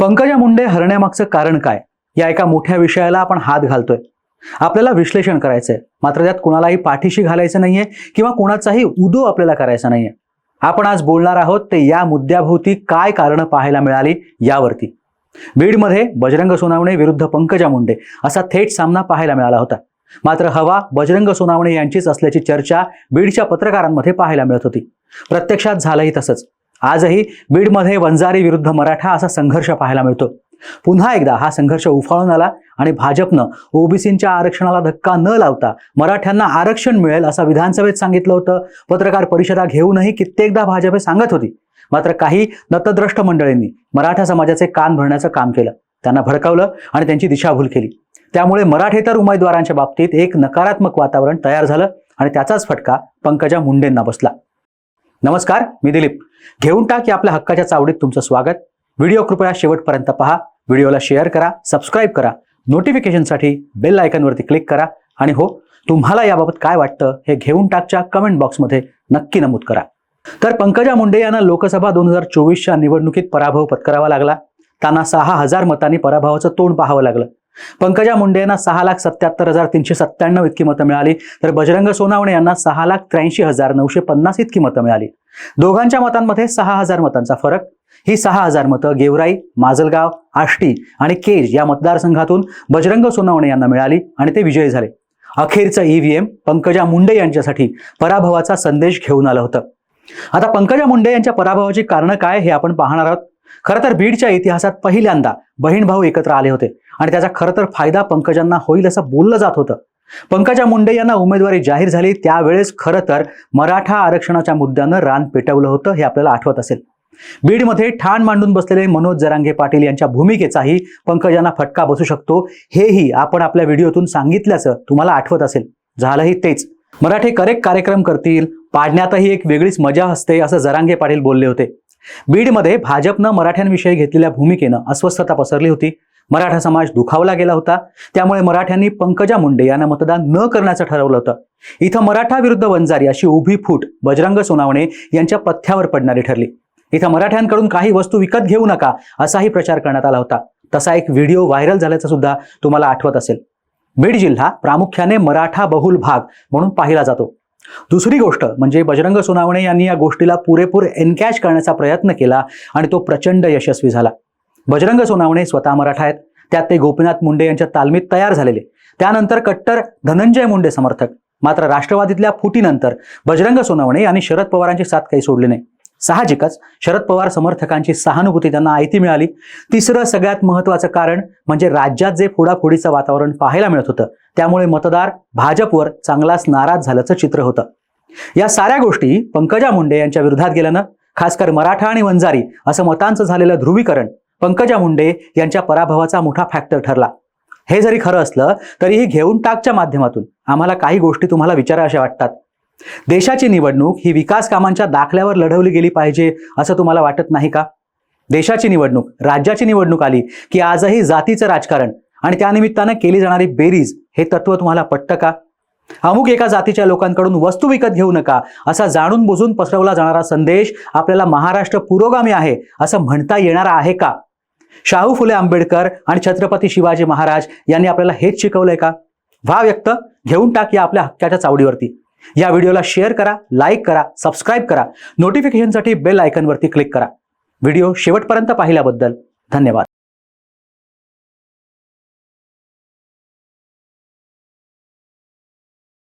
पंकजा मुंडे हरण्यामागचं कारण काय? या एका मोठ्या विषयाला आपण हात घालतोय. आपल्याला विश्लेषण करायचंय. मात्र त्यात कुणालाही पाठीशी घालायचं नाहीये किंवा कुणाचाही उदो आपल्याला करायचा नाहीये. आपण आज बोलणार आहोत ते या मुद्द्याभोवती काय कारणं पाहायला मिळाली यावरती. बीडमध्ये बजरंग सोनावणे विरुद्ध पंकजा मुंडे असा थेट सामना पाहायला मिळाला होता. मात्र हवा बजरंग सोनावणे यांचीच असल्याची चर्चा बीडच्या पत्रकारांमध्ये पाहायला मिळत होती. प्रत्यक्षात झालंही तसंच. आजही बीडमध्ये वंजारी विरुद्ध मराठा असा संघर्ष पाहायला मिळतो. पुन्हा एकदा हा संघर्ष उफाळून आला आणि भाजपनं ओबीसींच्या आरक्षणाला धक्का न लावता मराठ्यांना आरक्षण मिळेल असं विधानसभेत सांगितलं होतं. पत्रकार परिषदा घेऊनही कित्येकदा भाजप हे सांगत होती. मात्र काही नतद्रष्ट मंडळींनी मराठा समाजाचे कान भरण्याचं काम केलं. त्यांना भडकावलं आणि त्यांची दिशाभूल केली. त्यामुळे मराठेतर उमेदवारांच्या बाबतीत एक नकारात्मक वातावरण तयार झालं आणि त्याचाच फटका पंकजा मुंडेंना बसला. नमस्कार मी दिलीप. घेऊन टाक या आपल्या हक्काच्या चावडीत तुमचं स्वागत. व्हिडिओ कृपया शेवटपर्यंत पहा. व्हिडिओला शेअर करा सबस्क्राईब करा. नोटिफिकेशनसाठी बेल आयकनवरती क्लिक करा. आणि हो तुम्हाला याबाबत काय वाटतं हे घेऊन टाकच्या कमेंट बॉक्समध्ये नक्की नमूद करा. तर पंकजा मुंडे यांना लोकसभा दोन हजार चोवीसच्या निवडणुकीत पराभव पत्करावा लागला. त्यांना सहा हजार मतांनी पराभवाचं तोंड पाहावं लागलं. पंकजा मुंडे यांना सहा लाख सत्याहत्तर हजार तीनशे सत्त्याण्णव इतकी मतं मिळाली. तर बजरंग सोनावणे यांना सहा लाख त्र्याऐंशी हजार नऊशे पन्नास इतकी मतं मिळाली. दोघांच्या मतांमध्ये सहा हजार मतांचा फरक. ही सहा हजार मतं गेवराई माजलगाव आष्टी आणि केज या मतदारसंघातून बजरंग सोनावणे यांना मिळाली आणि ते विजयी झाले. अखेरचं ईव्हीएम पंकजा मुंडे यांच्यासाठी पराभवाचा संदेश घेऊन आलं होतं. आता पंकजा मुंडे यांच्या पराभवाची कारणं काय हे आपण पाहणार आहोत. खरं तर बीडच्या इतिहासात पहिल्यांदा बहीण भाऊ एकत्र आले होते. आणि त्याचा खरं तर फायदा पंकजांना होईल असं बोललं जात होतं. पंकजा मुंडे यांना उमेदवारी जाहीर झाली त्यावेळेस खरं तर मराठा आरक्षणाच्या मुद्द्यानं रान पेटवलं होतं हे आपल्याला आठवत असेल. बीडमध्ये ठाण मांडून बसलेले मनोज जरांगे पाटील यांच्या भूमिकेचाही पंकजांना फटका बसू शकतो हेही आपण आपल्या व्हिडिओतून सांगितल्याचं तुम्हाला आठवत असेल. झालंही तेच. मराठी करेक्ट कार्यक्रम करतील पाडण्यातही एक वेगळीच मजा असते असं जरांगे पाटील बोलले होते. बीडमध्ये भाजपनं मराठ्यांविषयी घेतलेल्या भूमिकेनं अस्वस्थता पसरली होती. मराठा समाज दुखावला गेला होता. त्यामुळे मराठ्यांनी पंकजा मुंडे यांना मतदान न करण्याचं ठरवलं होतं. इथं मराठा विरुद्ध वंजारी अशी उभी फूट बजरंग सोनावणे यांच्या पथ्यावर पडणारी ठरली. इथं मराठ्यांकडून काही वस्तू विकत घेऊ नका असाही प्रचार करण्यात आला होता. तसा एक व्हिडिओ व्हायरल झाल्याचा सुद्धा तुम्हाला आठवत असेल. बीड जिल्हा प्रामुख्याने मराठा बहुल भाग म्हणून पाहिला जातो. दुसरी गोष्ट म्हणजे बजरंग सोनावणे यांनी या गोष्टीला पुरेपूर एनकॅच करण्याचा प्रयत्न केला आणि तो प्रचंड यशस्वी झाला. बजरंग सोनावणे स्वतः मराठा आहेत. त्यात ते गोपीनाथ मुंडे यांच्या तालमीत तयार झालेले. त्यानंतर कट्टर धनंजय मुंडे समर्थक. मात्र राष्ट्रवादीतल्या फुटीनंतर बजरंग सोनावणे यांनी शरद पवारांची साथ काही सोडली नाही. साहजिकच शरद पवार समर्थकांची सहानुभूती त्यांना आयती मिळाली. तिसरं सगळ्यात महत्वाचं कारण म्हणजे राज्यात जे फोडाफोडीचं वातावरण पाहायला मिळत होतं त्यामुळे मतदार भाजपवर चांगलाच नाराज झाल्याचं चित्र होतं. या साऱ्या गोष्टी पंकजा मुंडे यांच्या विरोधात गेल्यानं खासकर मराठा आणि वंजारी असं मतांचं झालेलं ध्रुवीकरण पंकजा मुंडे यांच्या पराभवाचा मोठा फॅक्टर ठरला. हे जरी खरं असलं तरीही घेऊन टाकच्या माध्यमातून आम्हाला काही गोष्टी तुम्हाला विचाराव्याशा वाटतात. देशाची निवडणूक ही विकास कामांच्या दाखल्यावर लढवली गेली पाहिजे असं तुम्हाला वाटत नाही का? देशाची निवडणूक राज्याची निवडणूक आली की आजही जातीचं राजकारण आणि त्यानिमित्तानं केली जाणारी बेरीज हे तत्व तुम्हाला पटतं का? अमुक एका जातीच्या लोकांकडून वस्तू विकत घेऊ नका असा जाणून बुजून पसरवला जाणारा संदेश आपल्याला महाराष्ट्र पुरोगामी आहे असं म्हणता येणार आहे का? शाहू फुले आंबेडकर आणि छत्रपती शिवाजी महाराज यांनी आपल्याला हेच शिकवलंय का? व्हा व्यक्त घेऊन टाक या आपल्या हक्काच्या चावडीवरती. या व्हिडिओला शेअर करा लाईक करा सबस्क्राईब करा. नोटिफिकेशनसाठी बेल आयकनवरती क्लिक करा. व्हिडिओ शेवटपर्यंत पाहिल्याबद्दल धन्यवाद.